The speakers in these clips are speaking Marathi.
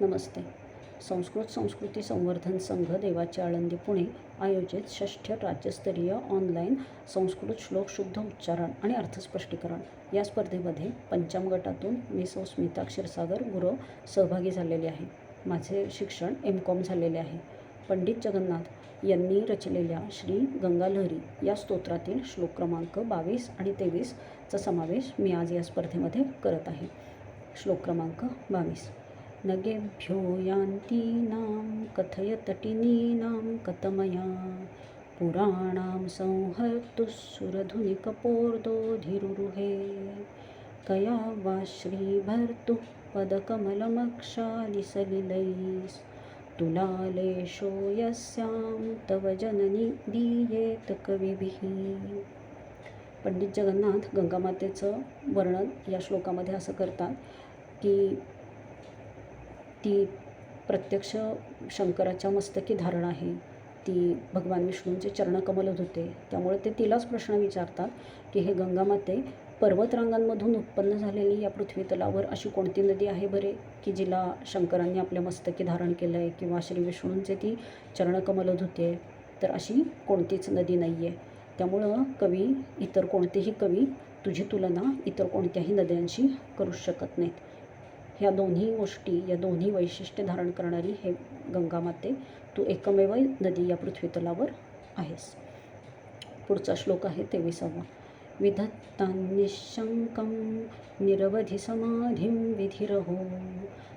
नमस्ते. संस्कृत संस्कृती संवर्धन संघ देवाची आळंदी पुणे आयोजित षष्ठ राज्यस्तरीय ऑनलाईन संस्कृत श्लोक शुद्ध उच्चारण आणि अर्थस्पष्टीकरण. या स्पर्धेमध्ये पंचम गटातून मी सौ स्मिता क्षीरसागर गुरव सहभागी झालेले आहे माझे शिक्षण एम कॉम झालेले आहे. पंडित जगन्नाथ यांनी रचलेल्या श्री गंगालहरी या स्तोत्रातील श्लोक क्रमांक बावीस आणि तेवीसचा समावेश मी आज या स्पर्धेमध्ये करत आहे. श्लोक क्रमांक बावीस. नगेभ्यो यान्तीनां कथयतटिनीनां कथमया पुराणां संहर्तुः कया वा श्रीभर्तुः पदकमलमक्षालिसलिलैस्तुलालेशो यस्यां तव जननी दीयेत कविभिः। पंडित जगन्नाथ गंगामातेचं वर्णन या श्लोकामध्ये असं करतात की ती प्रत्यक्ष शंकराच्या मस्तकी धारण आहे. ती भगवान विष्णूंचे चरणकमल धुते. त्यामुळे ते तिलाच प्रश्न विचारतात की हे गंगामाते पर्वतरांगांमधून उत्पन्न झालेली या पृथ्वी तलावर अशी कोणती नदी आहे बरे? की जिला शंकरांनी आपल्या मस्तकी धारण केलं आहे किंवा श्री विष्णूंचे ती चरणकमल धुते तर अशी कोणतीच नदी नाही आहे त्यामुळं कवी इतर कोणतेही कवी तुझी तुलना इतर कोणत्याही नद्यांशी करू शकत नाहीत. ह्या दोन्ही गोष्टी या दोन्ही वैशिष्ट्य धारण करणारी हे गंगामाते तू एकमेव नदी या पृथ्वीतलावर आहेस. पुढचा श्लोक आहे तेविसावा. विधत्तान्निशङ्कं निरवधि समाधिं विधिरहो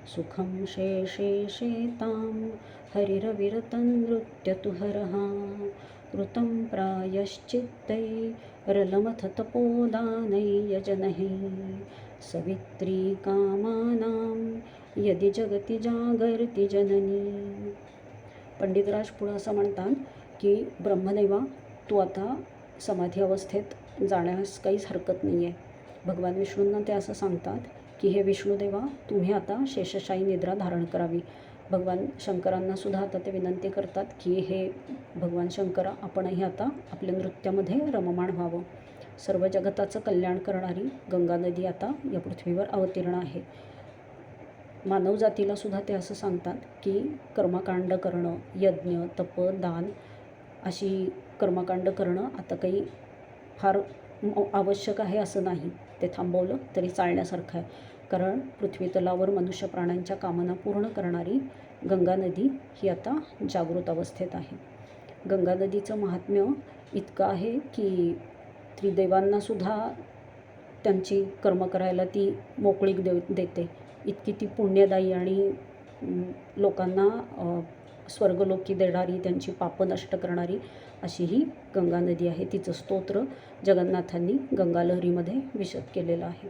सुखं शेषे शेतां हरिरविरतनृत्यतुहरः कृतं प्रायश्चित्तैरलमथ तपोदानैयजनहि सवित्री कामानां यदि जगति जागर्ति जननी। पंडितराज पुढं असं म्हणतात की ब्रह्मदेवा तू आता समाधी अवस्थेत जाण्यास काहीच हरकत नाही आहे भगवान विष्णूंना ते असं सांगतात की हे विष्णुदेवा तुम्ही आता शेषशाही निद्रा धारण करावी. भगवान शंकरांना सुद्धा आता ते विनंती करतात की हे भगवान शंकरा आपणही आता आपल्या नृत्यामध्ये रममाण व्हावं. सर्व जगताचं कल्याण करणारी गंगा नदी आता या पृथ्वीवर अवतीर्ण आहे. मानवजातीला सुद्धा ते असं सांगतात की कर्मकांड करणं यज्ञ तप दान अशी कर्मकांड करणं आता काही फार आवश्यक आहे असं नाही. ते थांबवलं तरी चालण्यासारखं आहे. कारण पृथ्वीतलावर मनुष्य प्राण्यांच्या कामना पूर्ण करणारी गंगा नदी ही आता जागृत अवस्थेत आहे. गंगा नदीचं महात्म्य इतकं आहे की त्रिदेवांनासुद्धा त्यांची कर्म करायला ती मोकळीक देव देते. इतकी ती पुण्यदायी आणि लोकांना स्वर्गलोकी देणारी त्यांची पापं नष्ट करणारी अशी ही गंगा नदी आहे. तिचं स्तोत्र जगन्नाथांनी गंगालहरीमध्ये विशद केलेलं आहे.